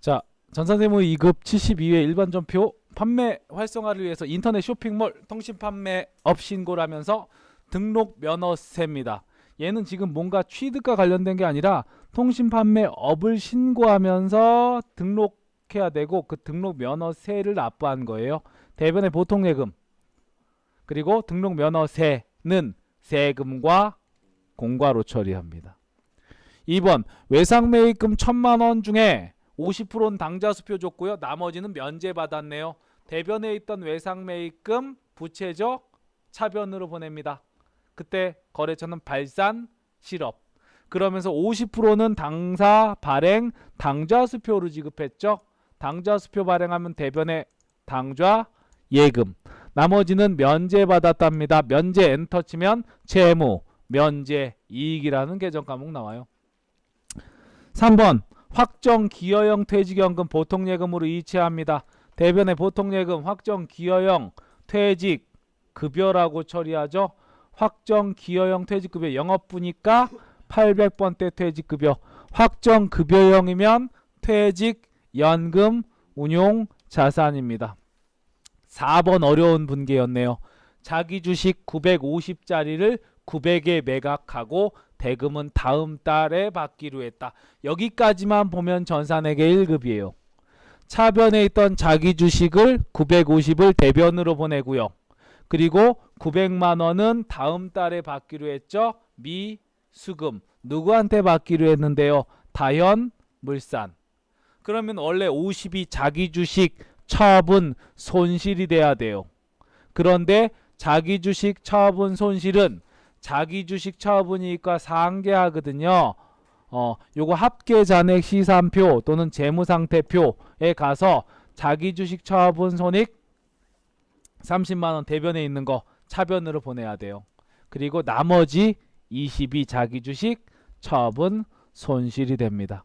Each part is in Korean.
자, 전산세무 2급 72회 일반 전표 판매 활성화를 위해서 인터넷 쇼핑몰 통신 판매 업 신고를 하면서 등록 면허세입니다. 얘는 지금 뭔가 취득과 관련된 게 아니라 통신 판매 업을 신고하면서 등록해야 되고 그 등록 면허세를 납부한 거예요. 대변의 보통 예금 그리고 등록 면허세는 세금과 공과로 처리합니다. 2번 외상 매입금 1000만 원 중에 50%는 당좌 수표 줬고요. 나머지는 면제 받았네요. 대변에 있던 외상 매입금 부채적 차변으로 보냅니다. 그때 거래처는 발산 실업. 그러면서 50%는 당사 발행 당좌 수표로 지급했죠. 당좌 수표 발행하면 대변에 당좌 예금. 나머지는 면제 받았답니다. 면제 엔터 치면 채무, 면제, 이익이라는 계정 과목 나와요. 3번 확정 기여형 퇴직연금 보통예금으로 이체합니다. 대변의 보통예금 확정 기여형 퇴직 급여라고 처리하죠. 확정 기여형 퇴직급여 영업부니까 800번대 퇴직급여 확정 급여형이면 퇴직 연금 운용 자산입니다. 4번 어려운 분계였네요. 자기 주식 950짜리를 900에 매각하고 대금은 다음 달에 받기로 했다. 여기까지만 보면 전산에게 1급이에요. 차변에 있던 자기 주식을 950을 대변으로 보내고요. 그리고 900만 원은 다음 달에 받기로 했죠. 미수금 누구한테 받기로 했는데요. 다현 물산. 그러면 원래 50이 자기 주식 처분 손실이 돼야 돼요. 그런데 자기 주식 처분 손실은 자기 주식 처분이익과 상계하거든요. 어, 요거 합계 잔액 시산표 또는 재무상태표에 가서 자기 주식 처분 손익 30만 원 대변에 있는 거 차변으로 보내야 돼요. 그리고 나머지 20이 자기 주식 처분 손실이 됩니다.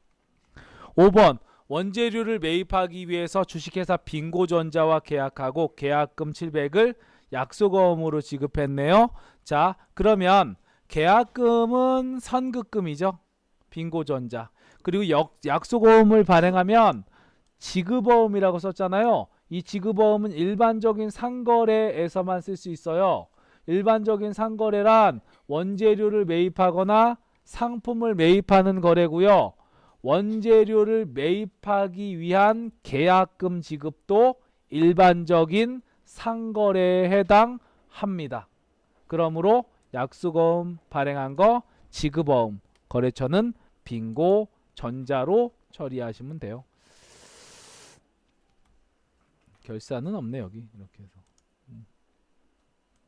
5번 원재료를 매입하기 위해서 주식회사 빙고전자와 계약하고 계약금 700을 약속어음으로 지급했네요. 자, 그러면 계약금은 선급금이죠. 빙고전자. 그리고 역, 약속어음을 발행하면 지급어음이라고 썼잖아요. 이 지급어음은 일반적인 상거래에서만 쓸 수 있어요. 일반적인 상거래란 원재료를 매입하거나 상품을 매입하는 거래고요. 원재료를 매입하기 위한 계약금 지급도 일반적인 상거래에 해당합니다. 그러므로 약수거음 발행한 거 지급어음 거래처는 빙고 전자로 처리하시면 돼요. 결산은 없네 여기 이렇게 해서.